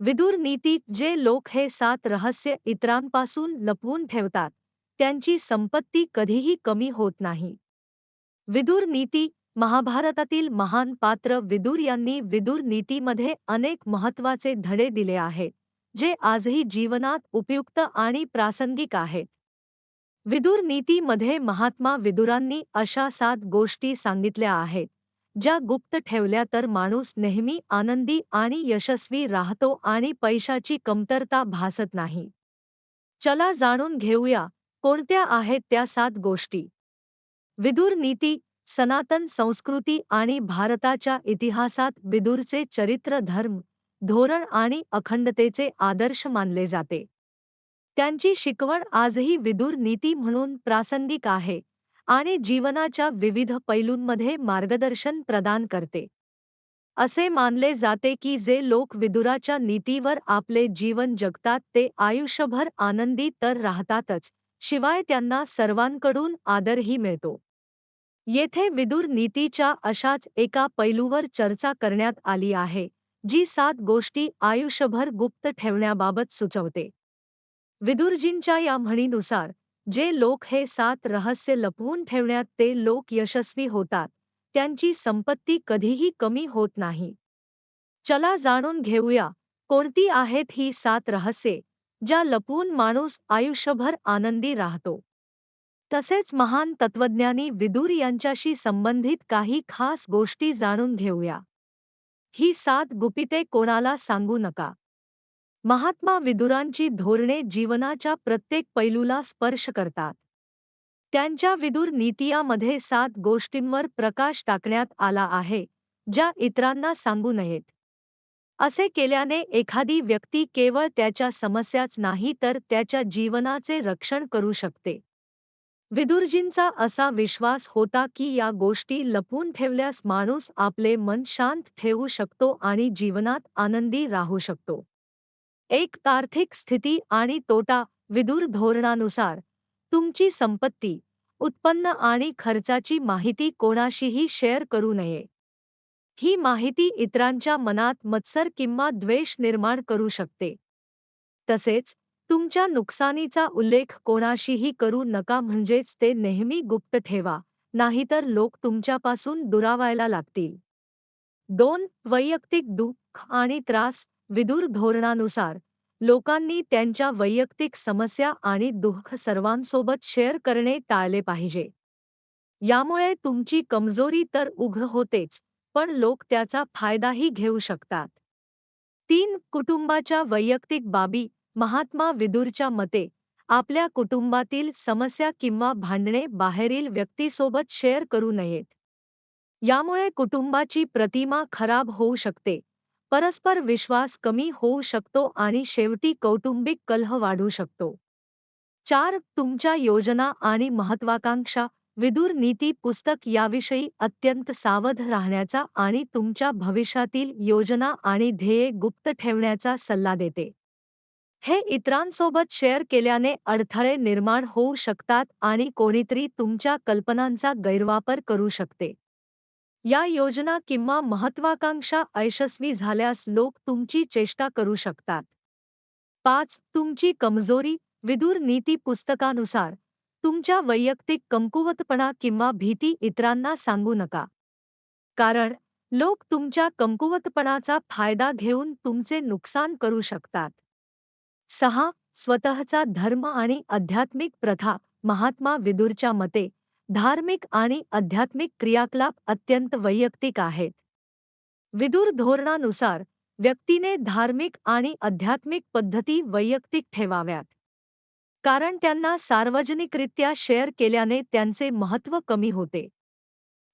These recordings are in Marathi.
विदुर नीतीत जे लोक हे सात रहस्य इतरांपासून लपवून ठेवतात त्यांची संपत्ती कधीही कमी होत नाही. विदुर नीती महाभारतातील महान पात्र विदुर यांनी विदुर नीतीमध्ये अनेक महत्त्वाचे धडे दिले आहेत जे आजही जीवनात उपयुक्त आणि प्रासंगिक आहेत. विदुर नीतीमध्ये महात्मा विदुरांनी अशा सात गोष्टी सांगितल्या आहेत. ज्या गुप्त ठेवल्या तर माणूस नेहमी आनंदी आणि यशस्वी राहतो आणि पैशाची कमतरता भासत नाही. चला जाणून घेऊया कोणत्या आहेत त्या सात गोष्टी? विदुर नीती सनातन संस्कृती आणि भारताच्या इतिहासात विदुरचे चरित्र धर्म धोरण आणि अखंडतेचे आदर्श मानले जाते. त्यांची शिकवण आजही विदुर नीती म्हणून प्रासंगिक आहे. आणि जीवनाच्या विविध पैलूंमध्ये मार्गदर्शन प्रदान करते. असे मानले जाते की जे लोक विदुराच्या नीतीवर आपले जीवन जगतात ते आयुष्यभर आनंदी तर राहतातच शिवाय त्यांना सर्वांकडून आदरही मिळतो. येथे विदुर नीतीच्या अशाच एका पैलूवर चर्चा करण्यात आली आहे जी सात गोष्टी आयुष्यभर गुप्त ठेवण्याबाबत सुचवते. विदुरजींच्या या म्हणीनुसार जे लोक हे सात रहस्य लपवून ठेवण्यात ते लोक यशस्वी होतात त्यांची संपत्ती कधीही कमी होत नाही. चला जाणून घेऊया कोणती आहेत ही सात रहस्ये ज्या लपवून माणूस आयुष्यभर आनंदी राहतो. तसेच महान तत्वज्ञानी विदुर यांच्याशी संबंधित काही खास गोष्टी जाणून घेऊया. ही सात गुपिते कोणाला सांगू नका. महात्मा विदुरांची धोरणे जीवनाच्या प्रत्येक पैलूला स्पर्श करतात. त्यांच्या विदुर नीतियामध्ये सात गोष्टींवर प्रकाश टाकण्यात आला आहे ज्या इतरांना सांगू नयेत. असे केल्याने एखादी व्यक्ती केवळ त्याच्या समस्याच नाही तर त्याच्या जीवनाचे रक्षण करू शकते. विदुरजींचा असा विश्वास होता की या गोष्टी लपवून ठेवल्यास माणूस आपले मन शांत ठेवू शकतो आणि जीवनात आनंदी राहू शकतो. एक आर्थिक स्थिती आणि तोटा विदुर धोरणानुसार तुमची संपत्ती उत्पन्न आणि खर्चाची माहिती कोणाशीही शेअर करू नये. ही माहिती इतरांच्या मनात मत्सर किंवा द्वेष निर्माण करू शकते. तसेच तुमच्या नुकसानीचा उल्लेख कोणाशीही करू नका म्हणजेच ते नेहमी गुप्त ठेवा नाहीतर लोक तुमच्यापासून दुरावायला लागतील. दोन वैयक्तिक दुःख आणि त्रास विदुर धोरणानुसार लोकांनी त्यांच्या वैयक्तिक समस्या आणि दुःख सर्वांसोबत शेअर करणे टाळले पाहिजे. यामुळे तुमची कमजोरी तर उघड होतेच पण लोक त्याचा फायदाही घेऊ शकतात. तीन कुटुंबाच्या वैयक्तिक बाबी महात्मा विदुरच्या मते आपल्या कुटुंबातील समस्या किंवा भांडणे बाहेरील व्यक्तीसोबत शेअर करू नयेत. यामुळे कुटुंबाची प्रतिमा खराब होऊ शकते. परस्पर विश्वास कमी होऊ शकतो आणि शेवटी कौटुंबिक कलह वाढू शकतो. चार तुमच्या योजना आणि महत्वाकांक्षा विदुर नीती पुस्तक याविषयी अत्यंत सावध राहण्याचा आणि तुमच्या भविष्यातील योजना आणि ध्येये गुप्त ठेवण्याचा सल्ला देते. हे इतरांसोबत शेअर केल्याने अडथळे निर्माण होऊ शकतात आणि कोणीतरी तुमच्या कल्पनांचा गैरवापर करू शकते. या योजना किंवा महत्वाकांक्षा अयशस्वी झाल्यास लोक तुमची चेष्टा करू शकतात. पाच तुमची कमजोरी विदुर नीती पुस्तकानुसार तुमच्या वैयक्तिक कमकुवतपणा किंवा भीती इतरांना सांगू नका. कारण लोक तुमच्या कमकुवतपणाचा फायदा घेऊन तुमचे नुकसान करू शकतात. सहा स्वतःचा धर्म आणि आध्यात्मिक प्रथा महात्मा विदुरच्या मते धार्मिक आणि आध्यात्मिक क्रियाकलाप अत्यंत वैयक्तिक आहेत. विदुर धोरणानुसार व्यक्तीने धार्मिक आणि आध्यात्मिक पद्धती वैयक्तिक ठेवाव्यात. कारण त्यांना सार्वजनिकरित्या शेअर केल्याने त्यांचे महत्त्व कमी होते.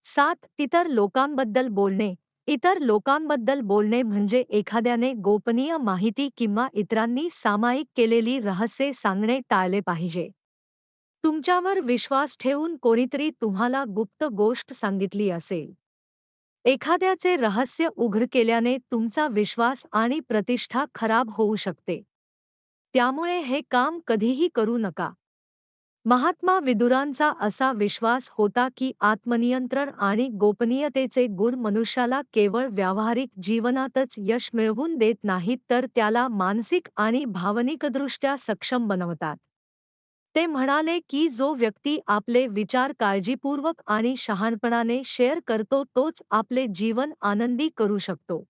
सात इतर लोकांबद्दल बोलणे. इतर लोकांबद्दल बोलणे म्हणजे एखाद्याने गोपनीय माहिती किंवा इतरांनी सामायिक केलेली रहस्ये सांगणे टाळले पाहिजे. तुमच्यावर विश्वास ठेवून कोणीतरी तुम्हाला गुप्त गोष्ट सांगितली असेल. एखाद्याचे रहस्य उघड केल्याने तुमचा विश्वास आणि प्रतिष्ठा खराब होऊ शकते. त्यामुळे हे काम कधीही करू नका. महात्मा विदुरांचा असा विश्वास होता की आत्मनियंत्रण आणि गोपनीयतेचे गुण मनुष्याला केवळ व्यावहारिक जीवनातच यश मिळवून देत नाहीत तर त्याला मानसिक आणि भावनिकदृष्ट्या सक्षम बनवतात. ते म्हणाले की जो व्यक्ती आपले विचार काळजीपूर्वक आणि शहाणपणाने शेअर करतो तोच आपले जीवन आनंदी करू शकतो.